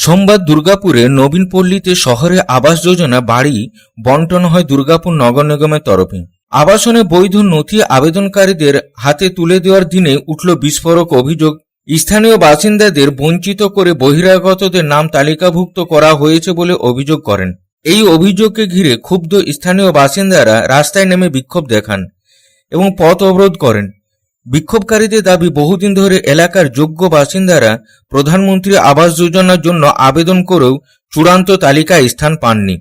সোমবার দুর্গাপুরে নবীনপল্লীতে শহরে আবাস যোজনা বাড়ি বন্টন হয় দুর্গাপুর নগর নিগমের তরফে। আবাসনে বৈধ নথি আবেদনকারীদের হাতে তুলে দেওয়ার দিনে উঠল বিস্ফোরক অভিযোগ। স্থানীয় বাসিন্দাদের বঞ্চিত করে বহিরাগতদের নাম তালিকাভুক্ত করা হয়েছে বলে অভিযোগ করেন। এই অভিযোগকে ঘিরে ক্ষুব্ধ স্থানীয় বাসিন্দারা রাস্তায় নেমে বিক্ষোভ দেখান এবং পথ অবরোধ করেন। বিক্ষোভকারীদের দাবি বহুদিন ধরে এলাকার যোগ্য বাসিন্দারা প্রধানমন্ত্রী আবাস যোজনার জন্য আবেদন করেও চূড়ান্ত তালিকায় স্থান পাননি।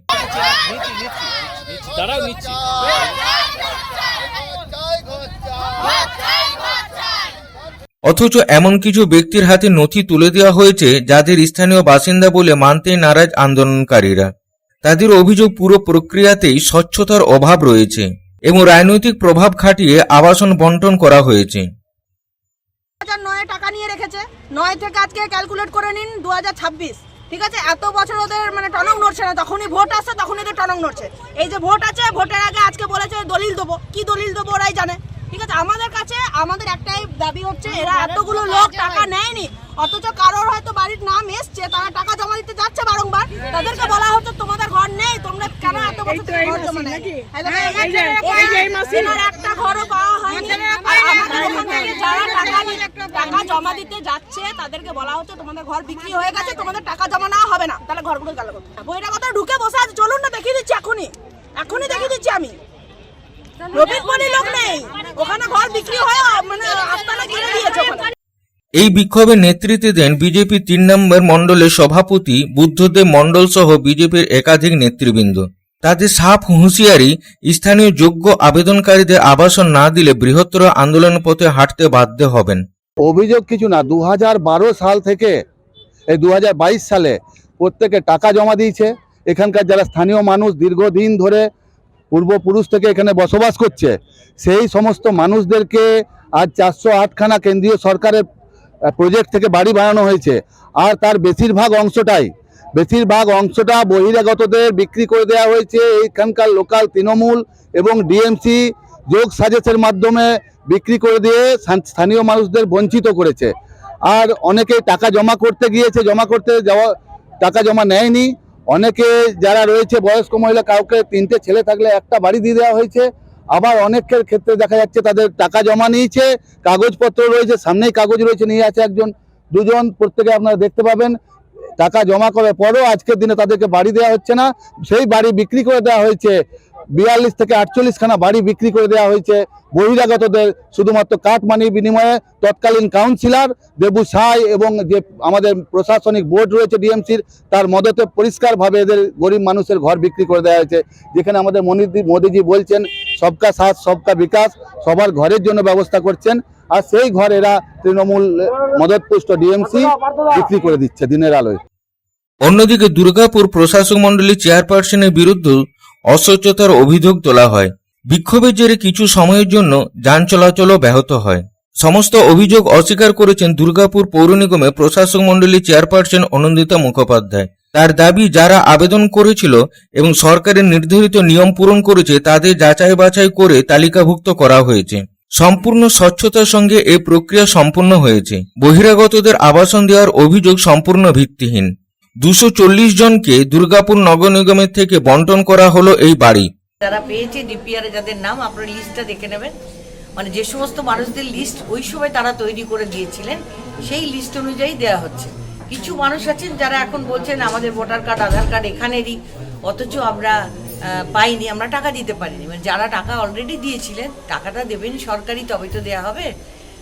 অথচ এমন কিছু ব্যক্তির হাতে নথি তুলে দেওয়া হয়েছে যাদের স্থানীয় বাসিন্দা বলে মানতে নারাজ আন্দোলনকারীরা। তাদের অভিযোগ পুরো প্রক্রিয়াতেই স্বচ্ছতার অভাব রয়েছে। এবং রাজনৈতিক প্রভাব খাটিয়ে আবাসন বন্টন করা হয়েছে। নয়ে টাকা নিয়ে রেখেছে। নয় থেকে আজকে ক্যালকুলেট করে নিন দু হাজার ছাব্বিশ। ঠিক আছে? এত বছর ওদের মানে টনক নড়ছে না। তখনই ভোট আসছে, তখনই ওদের টনক নড়ছে। এই যে ভোট আছে, ভোটের আগে আজকে বলেছে দলিল দেবো। কি দলিল দেবো ওরাই জানে। ঠিক আছে? আমাদের কাছে, আমাদের একটাই দাবি হচ্ছে, এরা এতগুলো লোক টাকা নেয়নি। অথচ কারোর হয়তো বাড়ির নাম এসছে, তারা টাকা জমা দিতে যাচ্ছে বারংবার। তাদেরকে বলা হচ্ছে, তোমাদের ঘর নেই তোমরা কেন এত বছর ঘর জমা নেই? এনার একটা ঘরও পাওয়া হয়নি। আমাদের ওখান থেকে যারা টাকা টাকা জমা দিতে যাচ্ছে তাদেরকে বলা হচ্ছে তোমাদের ঘর বিক্রি হয়ে গেছে তোমাদের টাকা জমা নেওয়া হবে না। তাহলে ঘরগুলো গেল বহিরাগত ঢুকে বসে আছে চলুন না দেখিয়ে দিচ্ছি এখনই। এখনই দেখিয়ে দিচ্ছি আমি। রবিনপল্লী লোক নেই। ওখানে ঘর বিক্রি হয়ে মানে আস্তানা কিনে দিয়েছে ওখানে এই বিক্ষোভের নেতৃত্বে দেন বিজেপি তিন নম্বর মণ্ডলের সভাপতি, বুদ্ধদেব মণ্ডল সহ বিজেপির একাধিক নেতৃবৃন্দ। তাদের সাফ হুঁশিয়ারি, স্থানীয় যোগ্য আবেদনকারীদের আবাসন না দিলে বৃহত্তর আন্দোলনের পথে হাঁটতে বাধ্য হবেন। অভিযোগ কিছু না দু হাজার বারো সাল থেকে, এই দু হাজার বাইশ সালে প্রত্যেকে টাকা জমা দিয়েছে। এখানকার যারা স্থানীয় মানুষ দীর্ঘদিন ধরে পূর্বপুরুষ থেকে এখানে বসবাস করছে, সেই সমস্ত মানুষদেরকে আজ চারশো আটখানা কেন্দ্রীয় সরকারের প্রজেক্ট থেকে বাড়ি বানানো হয়েছে। আর তার বেশিরভাগ অংশটাই, বেশিরভাগ অংশটা বহিরাগতদের বিক্রি করে দেওয়া হয়েছে। এইখানকার লোকাল তৃণমূল এবং ডিএমসি যোগ সাজেসের মাধ্যমে বিক্রি করে দিয়ে স্থানীয় মানুষদের বঞ্চিত করেছে। আর অনেকে টাকা জমা করতে গিয়েছে, জমা করতে যাওয়া টাকা জমা নেয়নি। অনেকে যারা রয়েছে, বয়স্ক মহিলা, কাউকে তিনটে ছেলে থাকলে একটা বাড়ি দিয়ে দেওয়া হয়েছে। আবার অনেকের ক্ষেত্রে দেখা যাচ্ছে তাদের টাকা জমা নিয়েছে, কাগজপত্র রয়েছে, সামনেই কাগজ রয়েছে, নিয়ে আছে একজন, দুজন, প্রত্যেকে আপনারা দেখতে পাবেন, টাকা জমা করার পরও আজকের দিনে তাদেরকে বাড়ি দেওয়া হচ্ছে না, সেই বাড়ি বিক্রি করে দেওয়া হয়েছে। বিয়াল্লিশ থেকে আটচল্লিশখানা বাড়ি বিক্রি করে দেওয়া হয়েছে। বহিরাগতদের শুধুমাত্র কাঠমানির বিনিময়ে তৎকালীন কাউন্সিলর দেবু সাই এবং যে আমাদের প্রশাসনিক বোর্ড রয়েছে ডিএমসির, তার মদতে পরিষ্কারভাবে এদের গরিব মানুষের ঘর বিক্রি করে দেওয়া হয়েছে। যেখানে আমাদের মনিদি মোদিজি বলছেন, সবকা সাথ, সবকা বিকাশ, সবার ঘরের জন্য ব্যবস্থা করছেন। আর সেই ঘর এরা তৃণমূল মদতপুষ্ট ডিএমসি বিক্রি করে দিচ্ছে দিনের আলোয়। অন্যদিকে দুর্গাপুর প্রশাসক মণ্ডলীর চেয়ারপারসনের বিরুদ্ধে অস্বচ্ছতার অভিযোগ তোলা হয়। বিক্ষোভের জেরে কিছু সময়ের জন্য যান চলাচলও ব্যাহত হয়। সমস্ত অভিযোগ অস্বীকার করেছেন দুর্গাপুর পৌর নিগমে প্রশাসক মণ্ডলীর চেয়ারপারসন অনন্দিতা মুখোপাধ্যায়। তার দাবি, যারা আবেদন করেছিল এবং সরকারের নির্ধারিত নিয়ম পূরণ করেছে, তাদের যাচাই বাছাই করে তালিকাভুক্ত করা হয়েছে। সম্পূর্ণ স্বচ্ছতার সঙ্গে এই প্রক্রিয়া সম্পূর্ণ হয়েছে। বহিরাগতদের আবাসন দেওয়ার অভিযোগ সম্পূর্ণ ভিত্তিহীন। দুশো চল্লিশ জনকে দুর্গাপুর নগর নিগমের থেকে বন্টন করা হলো এই বাড়ি। যারা পেয়েছে ডিপিআর যাদের নাম, আপনারা লিস্টটা দেখে নেবেন। মানে যে সমস্ত মানুষদের লিস্ট ওই সময় তারা তৈরি করে দিয়েছিলেন, সেই লিস্ট অনুযায়ী দেওয়া হচ্ছে। কিছু মানুষ আছেন যারা এখন বলছেন, আমাদের ভোটার কার্ড আধার কার্ড এখানেরই, অথচ আমরা পাইনি, আমরা টাকা দিতে পারিনি। মানে যারা টাকা অলরেডি দিয়েছিলেন, টাকাটা দেবেন সরকারি তবে তো দেওয়া হবে।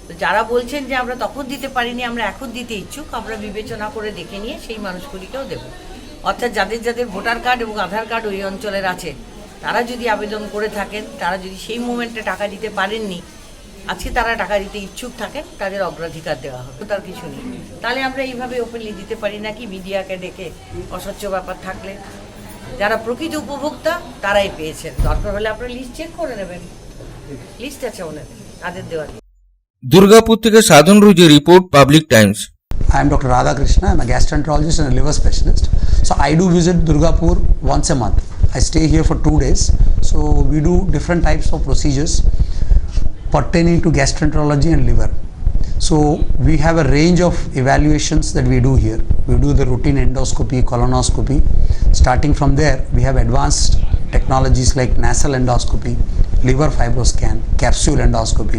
তো যারা বলছেন যে আমরা তখন দিতে পারিনি, আমরা এখন দিতে ইচ্ছুক, আমরা বিবেচনা করে দেখে নিয়ে সেই মানুষগুলিকেও দেব। অর্থাৎ যাদের যাদের ভোটার কার্ড এবং আধার কার্ড ওই অঞ্চলের আছে, তারা যদি আবেদন করে থাকেন, তারা যদি সেই মোমেন্টে টাকা দিতে পারেননি, আজকে তারা টাকা দিতে ইচ্ছুক থাকেন, তাদের অগ্রাধিকার দেওয়া হবে, তার কিছু নেই। তাহলে আমরা এইভাবে ওপেনলি দিতে পারি নাকি মিডিয়াকে ডেকে অস্বচ্ছ ব্যাপার থাকলে। যারা প্রকৃত উপভোক্তা, তারাই পেয়েছেন। দরকার হলে আপনারা লিস্ট চেক করে নেবেন। লিস্ট আছে ওনাদের, তাদের দেওয়া দুর্গাপুর থেকে Sadhan Ruje report public Times I am Dr. Radhakrishna. I'm a gastroenterologist and a liver specialist. So I do visit Durgapur once a month. I stay here for two days. So we do different types of procedures pertaining to gastroenterology and liver. So we have a range of evaluations that we do here. We do the routine endoscopy, colonoscopy. Starting from there, we have advanced technologies like nasal endoscopy, liver fibroscan, capsule endoscopy.